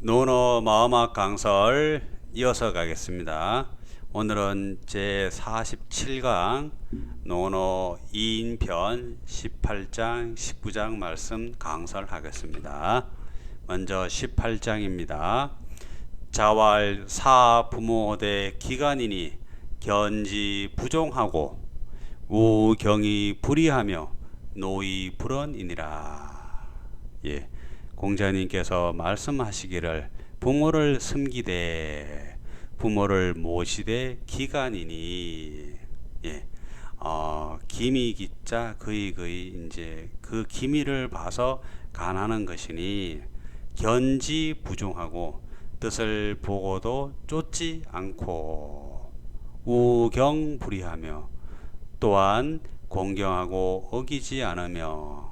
노노 마음학 강설 이어서 가겠습니다. 오늘은 제 47강 노노 2인편 18장 19장 말씀 강설하겠습니다. 먼저 18장입니다. 자왈 사 부모대 기간이니 견지 부종하고 우경이 불이하며 노이 불언이니라. 예. 공자님께서 말씀하시기를 부모를 섬기되 부모를 모시되 기간이니 예. 어, 기미 기자 그의 그의 이제 그 기미를 봐서 간하는 것이니 견지 부종하고 뜻을 보고도 쫓지 않고 우경불이하며 또한 공경하고 어기지 않으며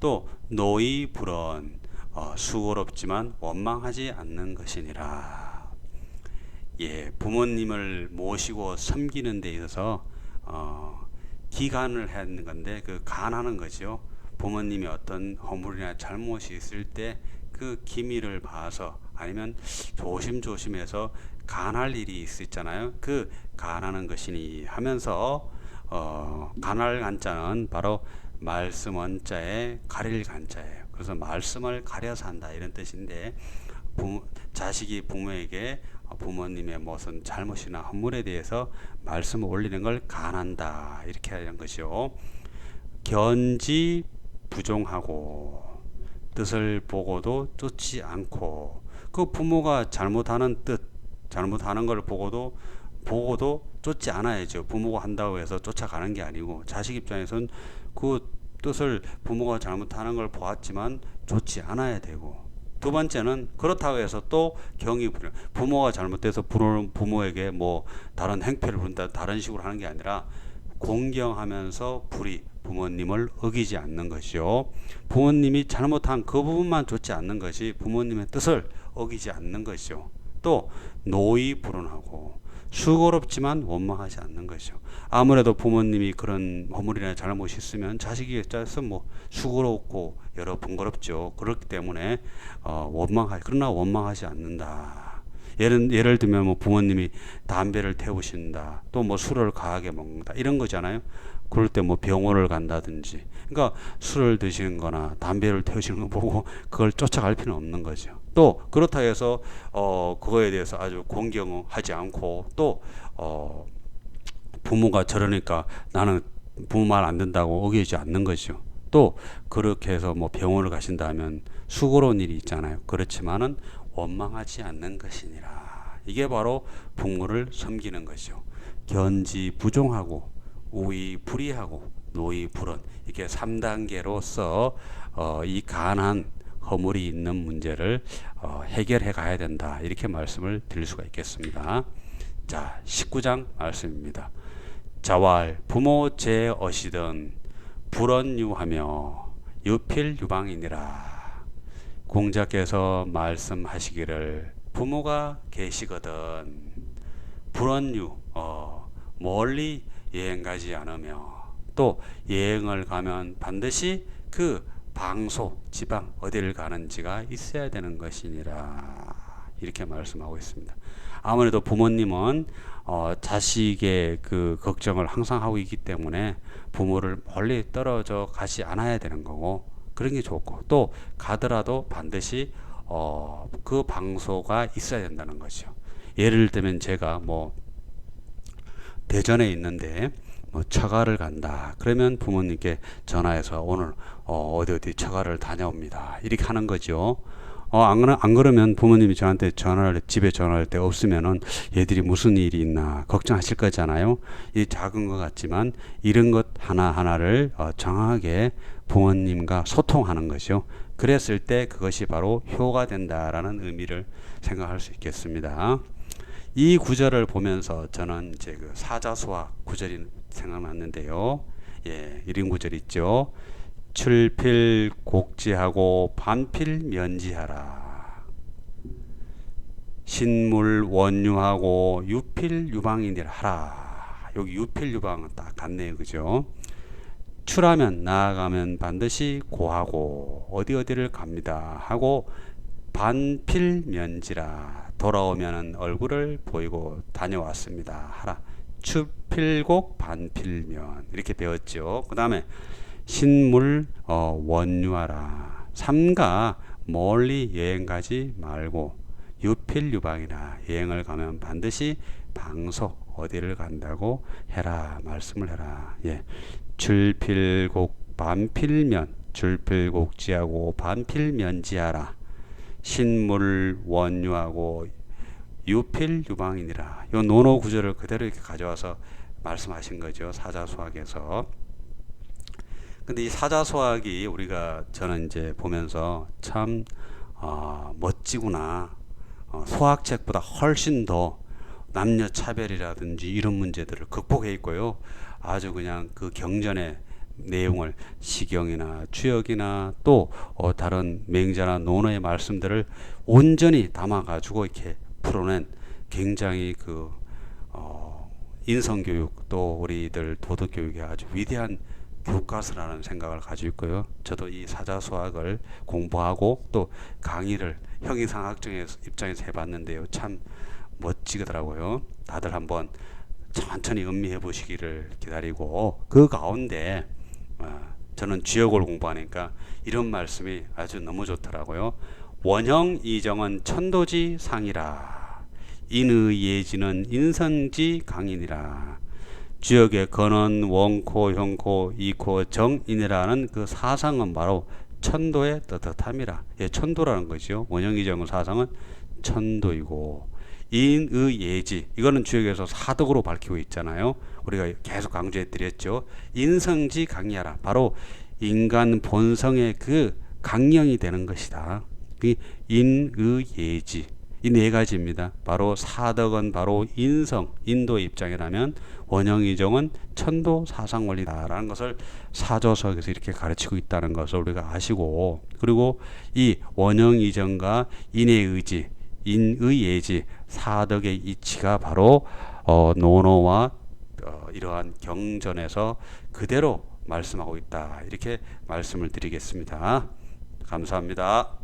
또 노이 불언 어, 수고롭지만 원망하지 않는 것이니라. 예, 부모님을 모시고 섬기는 데 있어서 어, 기간을 하는 건데 그 간하는 거죠. 부모님이 어떤 허물이나 잘못이 있을 때 그 기미를 봐서 아니면 조심조심해서 간할 일이 있었잖아요. 그 간하는 것이니 하면서 어, 간할 간자는 바로 말씀 원자에 가릴 간자예요. 그래서 말씀을 가려서 한다 이런 뜻인데 부모, 자식이 부모에게 부모님의 무슨 잘못이나 허물에 대해서 말씀을 올리는 걸 간한다 이렇게 하는 것이요. 견지 부종하고 뜻을 보고도 쫓지 않고 그 부모가 잘못하는 뜻 잘못하는 걸 보고도 보고도 쫓지 않아야죠. 부모가 한다고 해서 쫓아가는 게 아니고 자식 입장에선 그 뜻을 부모가 잘못하는 걸 보았지만 좋지 않아야 되고. 두 번째는 그렇다고 해서 또 경이 부모가 잘못돼서 부모에게 뭐 다른 행패를 부른다 다른 식으로 하는 게 아니라 공경하면서 불이 부모님을 어기지 않는 것이요. 부모님이 잘못한 그 부분만 좋지 않는 것이 부모님의 뜻을 어기지 않는 것이요. 또 노이 불운하고 수고롭지만 원망하지 않는 것이죠. 아무래도 부모님이 그런 허물이나 잘못이 있으면 자식이 짜서 뭐 수고롭고 여러 번거롭죠. 그렇기 때문에 어, 원망하 그러나 원망하지 않는다. 예를 예를 들면 뭐 부모님이 담배를 태우신다, 또 뭐 술을 과하게 먹는다 이런 거잖아요. 그럴 때 뭐 병원을 간다든지, 그러니까 술을 드시는 거나 담배를 태우시는 거 보고 그걸 쫓아갈 필요는 없는 거죠. 또 그렇다 해서 어 그거에 대해서 아주 공경하지 않고 또 어 부모가 저러니까 나는 부모 말 안 된다고 어기지 않는 거죠. 또 그렇게 해서 뭐 병원을 가신다면 수고로운 일이 있잖아요. 그렇지만은 원망하지 않는 것이니라. 이게 바로 부모를 섬기는 것이죠. 견지 부종하고 우위 불이하고 노이 불언 이게 3단계로서 어, 이 간한 허물이 있는 문제를 어, 해결해 가야 된다. 이렇게 말씀을 드릴 수가 있겠습니다. 자, 19장 말씀입니다. 자왈 부모 제 어시든 불언유하며 유필 유방이니라. 공자께서 말씀하시기를 부모가 계시거든 불언유 어, 멀리 여행 가지 않으며 또 여행을 가면 반드시 그 방소, 지방 어디를 가는지가 있어야 되는 것이니라 이렇게 말씀하고 있습니다. 아무래도 부모님은 어, 자식의 그 걱정을 항상 하고 있기 때문에 부모를 멀리 떨어져 가지 않아야 되는 거고 그런 게 좋고 또 가더라도 반드시 어, 그 방소가 있어야 된다는 거죠. 예를 들면 제가 뭐 대전에 있는데 뭐 처가를 간다. 그러면 부모님께 전화해서 오늘 어, 어디 어디 처가를 다녀옵니다. 이렇게 하는 거죠. 어, 안, 안 그러면 부모님이 저한테 전화를, 집에 전화할 때 없으면은 얘들이 무슨 일이 있나 걱정하실 거잖아요. 이 작은 것 같지만 이런 것 하나하나를 어, 정확하게 부모님과 소통하는 것이요. 그랬을 때 그것이 바로 효가 된다라는 의미를 생각할 수 있겠습니다. 이 구절을 보면서 저는 이제 그 사자수화 구절이 생각났는데요. 예, 이런 구절 있죠. 출필 곡지하고 반필 면지하라. 신물 원유하고 유필 유방이니라 하라. 여기 유필 유방은 딱 같네요. 그죠? 출하면 나아가면 반드시 고하고 어디 어디를 갑니다 하고 반필 면지라 돌아오면은 얼굴을 보이고 다녀왔습니다. 하라. 추필곡 반필면 이렇게 배웠죠. 그 다음에 신물 어, 원유하라. 삼가 멀리 여행 가지 말고 유필유방이나 여행을 가면 반드시 방소 어디를 간다고 해라 말씀을 해라. 예. 줄필곡 반필면 줄필곡지하고 반필면지하라. 신물 원유하고 유필 유방이니라. 요 논어 구절을 그대로 이렇게 가져와서 말씀하신 거죠. 사자수학에서. 근데 이 사자수학이 우리가 저는 이제 보면서 참 어, 멋지구나. 어, 수학책보다 훨씬 더 남녀 차별이라든지 이런 문제들을 극복해 있고요. 아주 그냥 그 경전의 내용을 시경이나 추역이나 또 어, 다른 맹자나 논어의 말씀들을 온전히 담아 가지고 이렇게 풀어낸 굉장히 그 어, 인성 교육 또 우리들 도덕 교육에 아주 위대한 교과서라는 생각을 가지고 있고요. 저도 이 사자 수학을 공부하고 또 강의를 형이상학적인 입장에서 해봤는데요. 참 멋지더라고요. 다들 한번 천천히 음미해 보시기를 기다리고 그 가운데 어, 저는 지역을 공부하니까 이런 말씀이 아주 너무 좋더라고요. 원형 이정은 천도지 상이라 인의 예지는 인성지 강인이라 지역의 근원 원코 형코 이코 정인이라는 그 사상은 바로 천도의 떳떳함이라 예, 천도라는 거죠. 원형 이정은 사상은 천도이고 인의 예지 이거는 주역에서 사덕으로 밝히고 있잖아요. 우리가 계속 강조해 드렸죠. 인성지 강야라 바로 인간 본성의 그 강령이 되는 것이다. 이 인의 예지 이 네 가지입니다. 바로 사덕은 바로 인성 인도 입장이라면 원형이정은 천도 사상 원리다라는 것을 사조석에서 이렇게 가르치고 있다는 것을 우리가 아시고 그리고 이 원형이정과 인의 의지 인의 예지 사덕의 이치가 바로 어, 논어와 어, 이러한 경전에서 그대로 말씀하고 있다 이렇게 말씀을 드리겠습니다. 감사합니다.